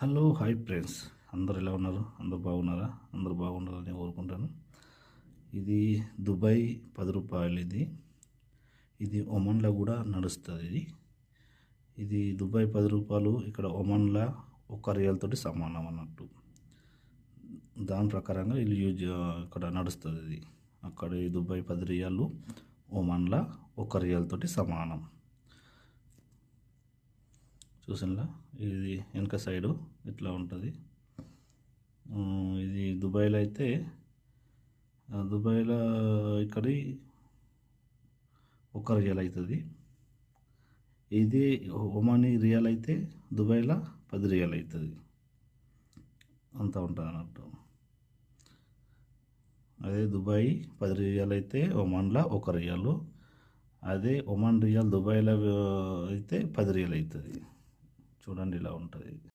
Hello hi friends. అందరు ఎలా ఉన్నారు? అందరు బాగున్నారా? అందరు బాగుండాలని కోరుకుంటాను. ఇది దుబాయ్ పది రూపాయలు ఇది. ఇది ఒమన్లో కూడా నడుస్తుంది ఇది. ఇది దుబాయ్ పది రూపాయలు ఇక్కడ ఒమన్లో ఒక రియల్తోటి సమానం అన్నట్టు. దాని ప్రకారంగా వీళ్ళు యూజ్ ఇక్కడ నడుస్తుంది ఇది. అక్కడ దుబాయ్ పది రియాలు ఒమన్లో ఒక రియల్ తోటి సమానం. చూసినలా? ఇది వెనక సైడు ఇట్లా ఉంటుంది. ఇది దుబాయ్లో అయితే దుబాయ్లో ఇక్కడి ఒక్క రియల్ అవుతుంది ఇది ఒమాని రియల్ అయితే దుబాయ్లో పది రియల్ అవుతుంది అంతా ఉంటుంది అన్నట్టు. అదే దుబాయ్ పది రియల్ అయితే ఒమాన్లో ఒక రియాలు. అదే ఒమాన్ రియాల్ దుబాయ్లో అయితే పది రియల్ అవుతుంది చూడండి ఇలా ఉంటుంది.